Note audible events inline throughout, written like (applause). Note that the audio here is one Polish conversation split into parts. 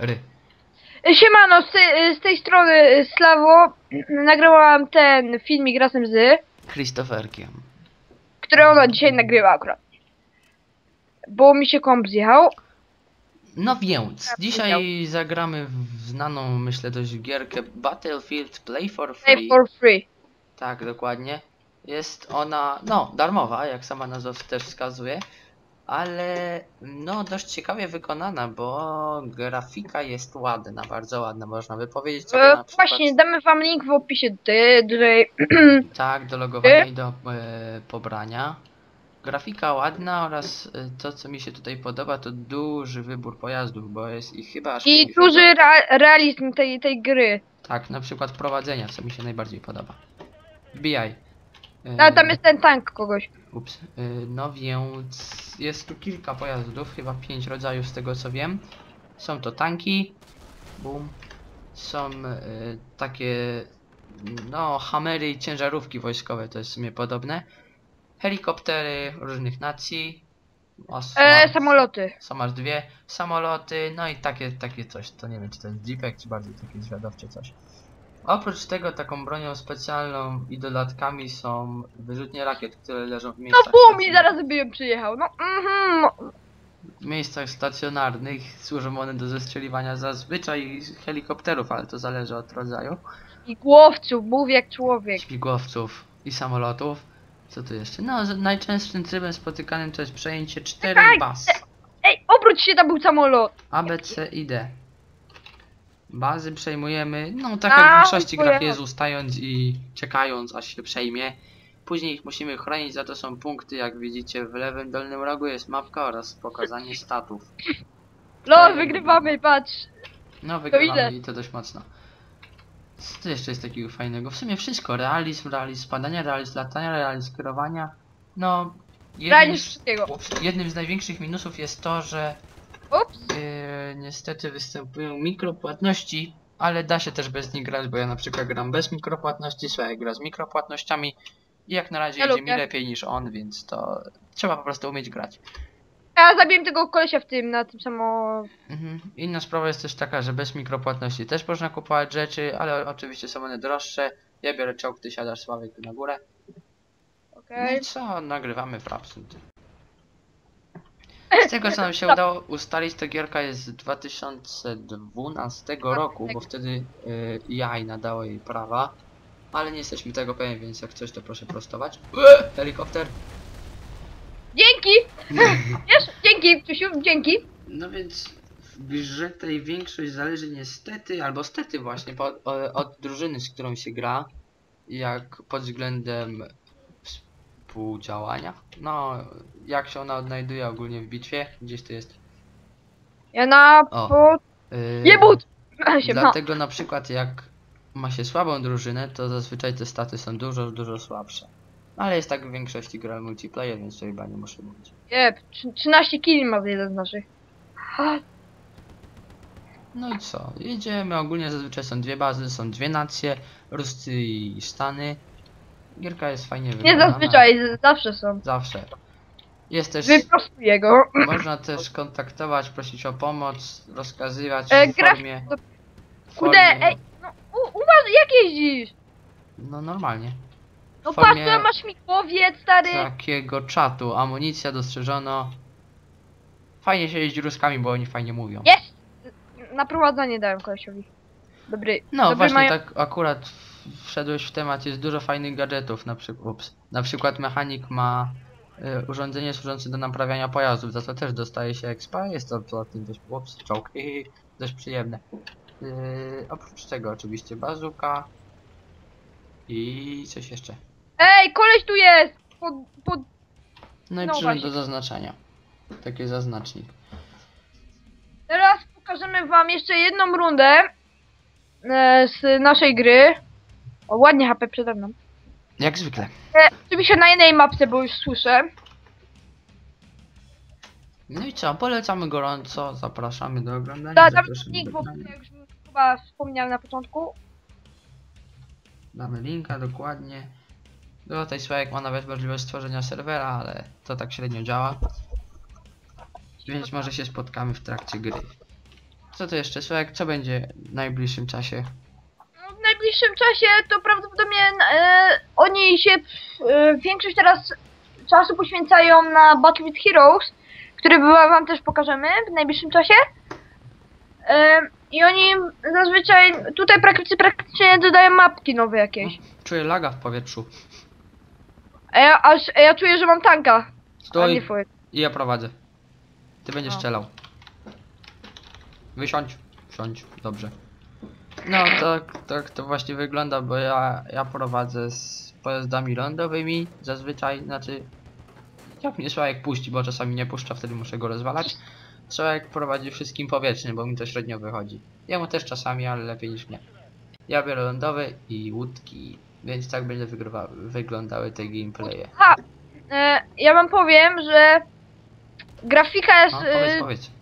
Ry. Siemano, z tej, z tej strony y, Slawo. Nagrałam ten filmik razem z, Christopherkiem. który ona dzisiaj nagrywa akurat. Bo mi się komp zjechał. No więc, Tak, dzisiaj zagramy w znaną, myślę, dość gierkę Battlefield Play for Play Free. for free. Tak, dokładnie. Jest ona, no, darmowa, jak sama nazwa też wskazuje, ale no dość ciekawie wykonana, bo grafika jest ładna, bardzo ładna, można by powiedzieć. Co E, na przykład, właśnie, damy wam link w opisie ty, tutaj. (clears throat) Tak, do logowania i do e, pobrania. Grafika ładna oraz e, to, co mi się tutaj podoba, to duży wybór pojazdów, bo jest ich chyba aż I duży realizm tej, tej gry. Tak, na przykład prowadzenia, co mi się najbardziej podoba. Wbijaj. E, A tam jest ten tank kogoś. Ups. E, No więc jest tu kilka pojazdów, chyba pięć rodzajów z tego co wiem. Są to tanki, boom. Są e, takie, no, hamery i ciężarówki wojskowe, to jest w sumie podobne. Helikoptery różnych nacji. E, samoloty. są aż dwie. Samoloty, no i takie, takie coś. To nie wiem, czy to jest jeepek, czy bardziej takie zwiadowcze coś. Oprócz tego taką bronią specjalną i dodatkami są wyrzutnie rakiet, które leżą w No miejscach, bum, i zaraz bym przyjechał. No mhm. w miejscach stacjonarnych. Służą one do zestrzeliwania zazwyczaj helikopterów, ale to zależy od rodzaju. I głowców, mów jak człowiek. Śmigłowców i samolotów. Co tu jeszcze? No, z- najczęstszym trybem spotykanym to jest przejęcie czterech Czekaj, baz. Ej, obróć się, tam był samolot. A, B, C i D. Bazy przejmujemy, no tak jak w większości grach jest ustając i czekając aż się przejmie. Później ich musimy chronić, za to są punkty, jak widzicie w lewym dolnym rogu jest mapka oraz pokazanie statów. Lol, wygrywamy, patrz. No wygrywamy i to dość mocno. Co tu jeszcze jest takiego fajnego? W sumie wszystko, realizm, realizm spadania, realizm latania, realizm kierowania. No, jednym Realizm z, wszystkiego. jednym z największych minusów jest to, że. Yy, niestety występują mikropłatności, ale da się też bez nich grać, bo ja na przykład gram bez mikropłatności, Sławek gra z mikropłatnościami i jak na razie Ja idzie lubię. mi lepiej niż on, więc to trzeba po prostu umieć grać. Ja zabiłem tego kolesia w tym, na tym samo... Mhm. Inna sprawa jest też taka, że bez mikropłatności też można kupować rzeczy, ale oczywiście są one droższe. Ja biorę czołg, ty siadasz Sławek na górę. No Okej. i co? Nagrywamy w Rapsund. Z tego co nam się udało ustalić, to gierka jest z 2012 roku, bo wtedy y, jaj nadało jej prawa. Ale nie jesteśmy tego pewni, więc jak coś to proszę prostować. Ue, helikopter! Dzięki! (laughs) Wiesz, dzięki, Krzysiu, dzięki. No więc w grze tej większość zależy niestety, albo stety właśnie, po, o, od drużyny, z którą się gra. Jak pod względem współdziałania. No, jak się ona odnajduje ogólnie w bitwie, gdzieś to jest. Ja na... O. Po... Yy, (laughs) się ma. Dlatego na przykład jak ma się słabą drużynę, to zazwyczaj te staty są dużo, dużo słabsze. Ale jest tak w większości gra multiplayer, więc to chyba nie muszę mówić. Jeb, trzy- 13 kili ma jeden z naszych. No i co? Jedziemy, ogólnie zazwyczaj są dwie bazy, są dwie nacje, Ruscy i Stany. Gierka jest fajnie Nie wyglądana. zazwyczaj, zawsze są. Zawsze. Jest też, Wyprostuję go. (clears throat) można też kontaktować, prosić o pomoc, rozkazywać E, w formie... Kurde, formie- ej, no u, uważaj, jak jeździsz? No normalnie. No patrz, tam masz śmigłowiec, stary. Takiego czatu, amunicja dostrzeżono. Fajnie się jeździ ruskami, bo oni fajnie mówią. Jest! Na prowadzenie dałem kolesiowi. Dobry. No dobry właśnie mają- tak akurat wszedłeś w temat, jest dużo fajnych gadżetów, na przykład, ups, na przykład mechanik ma y, urządzenie służące do naprawiania pojazdów, za to też dostaje się expa, jest to tym dość, ups, czołg, dość przyjemne. Y, oprócz tego oczywiście bazuka i coś jeszcze. Ej, koleś tu jest! pod, pod... No i No przyrząd do zaznaczania. Taki zaznacznik. Teraz pokażemy wam jeszcze jedną rundę e, z naszej gry. O, ładnie HP przede mną. Jak zwykle. E, oczywiście na innej mapce, bo już słyszę. No i co, polecamy gorąco, zapraszamy do oglądania. Da, dam zapraszamy link, do bo jak już chyba wspomniałem na początku. Damy linka dokładnie. Do tej Sławek ma nawet możliwość stworzenia serwera, ale to tak średnio działa. Więc może się spotkamy w trakcie gry. Co to jeszcze, Sławek? Co będzie w najbliższym czasie? No, w najbliższym czasie to prawdopodobnie e, oni się e, większość teraz czasu poświęcają na Battle with Heroes, który wam też pokażemy w najbliższym czasie. E, I oni zazwyczaj tutaj praktycznie, praktycznie dodają mapki nowe jakieś. Czuję laga w powietrzu. A ja, aż, a ja czuję, że mam tanka. Stój twoje. i ja prowadzę. Ty będziesz O. strzelał. Wysiądź. Siądź. Dobrze. No tak, tak to właśnie wygląda, bo ja, ja prowadzę z pojazdami lądowymi zazwyczaj, znaczy jak mnie Sławek puści, bo czasami nie puszcza, wtedy muszę go rozwalać. Sławek prowadzi wszystkim powietrznym, bo mi to średnio wychodzi. Jemu też czasami, ale lepiej niż mnie. Ja biorę lądowe i łódki, więc tak będzie wyglądały te gameplaye. Ha! E, ja wam powiem, że grafika jest, No, e, powiedz, powiedz.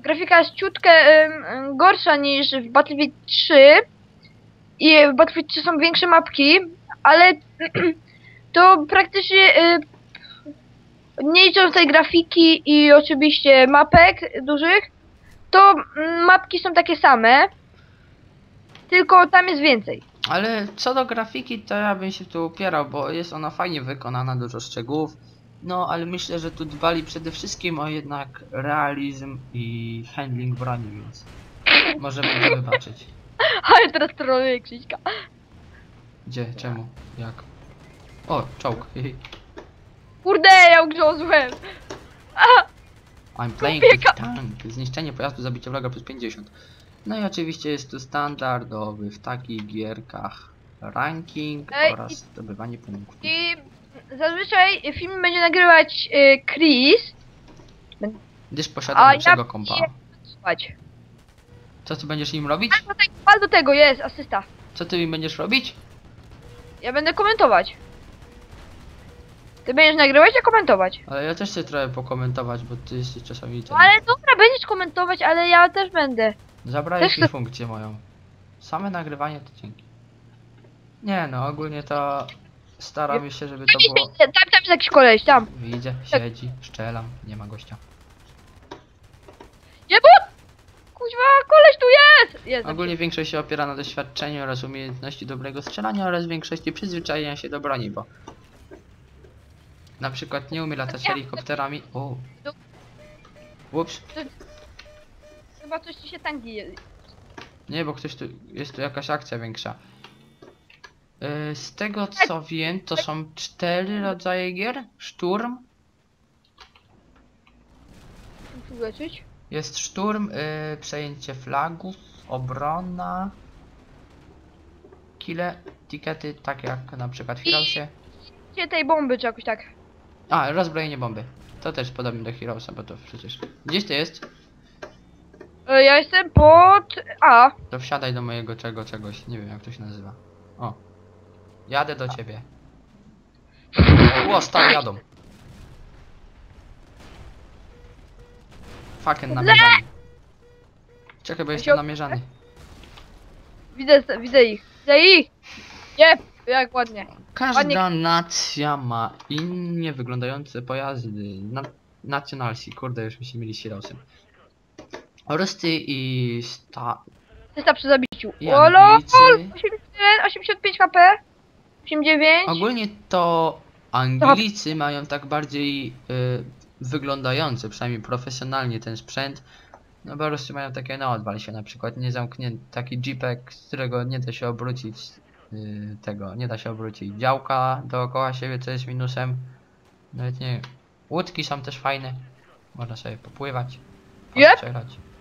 Grafika jest ciutkę em, em, gorsza niż w Battlefield 3 i w Battlefield 3 są większe mapki, ale (clears throat) to praktycznie e, nie licząc tej grafiki i oczywiście mapek dużych, to mm, mapki są takie same, tylko tam jest więcej. Ale co do grafiki, to ja bym się tu upierał, bo jest ona fajnie wykonana, dużo szczegółów. No, ale myślę, że tu dbali przede wszystkim o jednak realizm i handling broni, więc możemy to wybaczyć. (laughs) Ale teraz troluję Krzyśka. Gdzie? Czemu? Jak? O, czołg. Kurde, ja ugrzązłem. I'm playing with tank. Zniszczenie pojazdu, zabicie wroga plus 50. No i oczywiście jest tu standardowy w takich gierkach ranking Ej, oraz zdobywanie punktów. I zazwyczaj film będzie nagrywać y, Chris. Gdyż posiadam lepszego ja kompa. Słuchać. Co ty będziesz im robić? Do tego, pal do tego jest, asysta. Co ty im będziesz robić? Ja będę komentować. Ty będziesz nagrywać, a komentować. Ale ja też chcę trochę pokomentować, bo ty jesteś czasami ten... Ale dobra, będziesz komentować, ale ja też będę. Zabrałeś też mi funkcję moją. Same nagrywanie to dzięki. Nie no, ogólnie to staramy się, żeby to było... Tam, tam jest jakiś koleś, tam. Widzę, siedzi, szczelam, nie ma gościa. Nie, bo... Kuźwa, koleś tu jest! Jest. Ogólnie większość się opiera na doświadczeniu oraz umiejętności dobrego strzelania oraz większości przyzwyczajenia się do broni, bo... Na przykład nie umie latać helikopterami. O. Ups. Chyba coś ci się tanki je... Nie, bo ktoś tu. Jest tu jakaś akcja większa. Yy, z tego co wiem, to są cztery rodzaje gier. Szturm. Uleczyć. Jest szturm, yy, przejęcie flagów, obrona. Kile, tikety, takie jak na przykład w Heroesie. Gdzie tej bomby, czy jakoś tak. A, rozbrojenie bomby. To też podobne do Heroesa, bo to przecież. Gdzieś to jest? E, Ja jestem pod... A. To wsiadaj do mojego czego czegoś. Nie wiem jak to się nazywa. O. Jadę do ciebie. O, stary jadą. Fucking namierzany. Czekaj, bo jestem namierzany. Widzę, widzę ich. Widzę ich! Nie, jak ładnie. Każda nacja ma innie wyglądające pojazdy. Na Nationalsi, kurde, już mi się mieli z Heroesem. Rusty i sta... Czysta przy zabiciu. I O lol! Anglicy. 81, 85 HP. 89. Ogólnie to Anglicy mają tak bardziej y, wyglądający, przynajmniej profesjonalnie ten sprzęt. No bo Ruscy mają takie no odwal się na przykład niezamknięty taki jeepek, z którego nie da się obrócić y, tego, nie da się obrócić działka dookoła siebie, co jest minusem. Nawet nie łódki są też fajne. Można sobie popływać, Yep.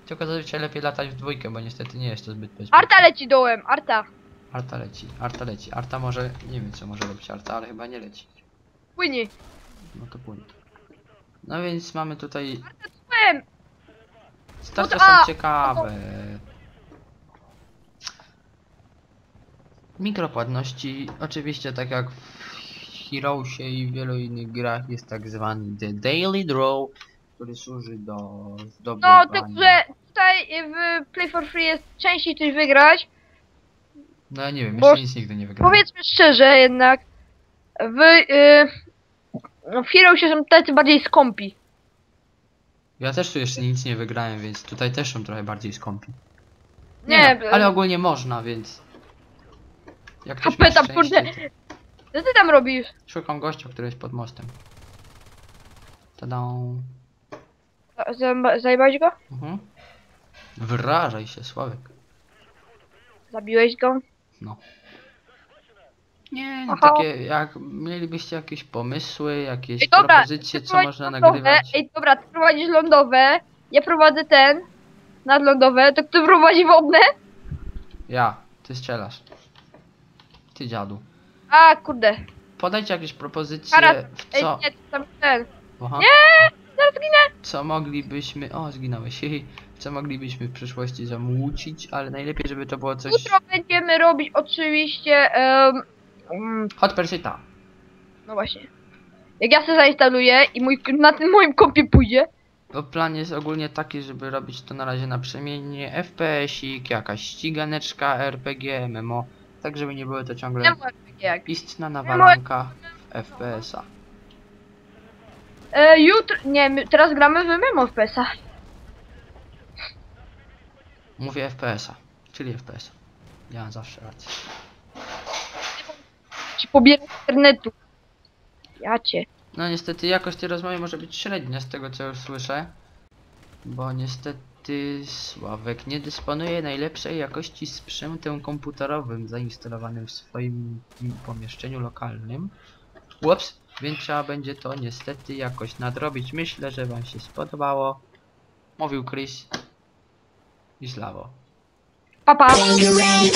Tylko zazwyczaj lepiej latać w dwójkę, bo niestety nie jest to zbyt bezpieczne. Arta leci dołem, Arta. Arta leci, Arta leci. Arta może, nie wiem co może robić Arta, ale chyba nie leci. Płynie. No to płynie. No więc mamy tutaj... Powiem, Starcia No a, są ciekawe. Mikropłatności, oczywiście tak jak w Heroesie i wielu innych grach jest tak zwany The Daily Draw, który służy do no zdobywania. tylko, że tutaj w Play for Free jest częściej coś wygrać. No ja nie wiem, Bo- jeszcze nic nigdy nie wygrałem. Powiedzmy szczerze jednak, w, y, no, w Heroesie są tacy bardziej skąpi. Ja też tu jeszcze nic nie wygrałem, więc tutaj też są trochę bardziej skąpi. Nie, no, ale ogólnie można, więc... Jak ktoś ma szczęście, kurde. to... Co ty tam robisz? Szukam gościa, który jest pod mostem. Tada. Za- Zajebałeś go? Mhm. Wyrażaj się, Sławek. Zabiłeś go? No. Nie, no Aha. takie, jak mielibyście jakieś pomysły, jakieś Ej, dobra, propozycje, ty co prowadzisz można lądowe. nagrywać. Ej, dobra, ty prowadzisz lądowe, ja prowadzę ten, nadlądowe, to kto prowadzi wodne? Ja, ty strzelasz. Ty dziadu. A, kurde. Podajcie jakieś propozycje, Zaraz, w Ej, co... nie, tam ten. Aha. Nie, zaraz ginę. Co moglibyśmy... O, zginąłeś. (laughs) Co moglibyśmy w przyszłości zamucić, ale najlepiej, żeby to było coś... Jutro będziemy robić oczywiście, mm, Hot Pursuita. no właśnie. Jak ja sobie zainstaluję i mój, na tym moim kompie pójdzie, Bo plan jest ogólnie taki, żeby robić to na razie na przemiennie FPS-ik, jakaś ściganeczka, RPG, MMO, tak żeby nie było to ciągle istna nawalanka w FPS-a. E, jutro, nie, teraz gramy w Memo w PESA. Mówię FPS-a, czyli FPS. Ja mam zawsze rację. Ci pobieram z internetu. Ja cię. No niestety jakość tej rozmowy może być średnia z tego co już słyszę. Bo niestety Sławek nie dysponuje najlepszej jakości sprzętem komputerowym zainstalowanym w swoim pomieszczeniu lokalnym. Ups, więc trzeba będzie to niestety jakoś nadrobić. Myślę, że wam się spodobało. Mówił Chris i Slawo. Pa, pa. Yeah.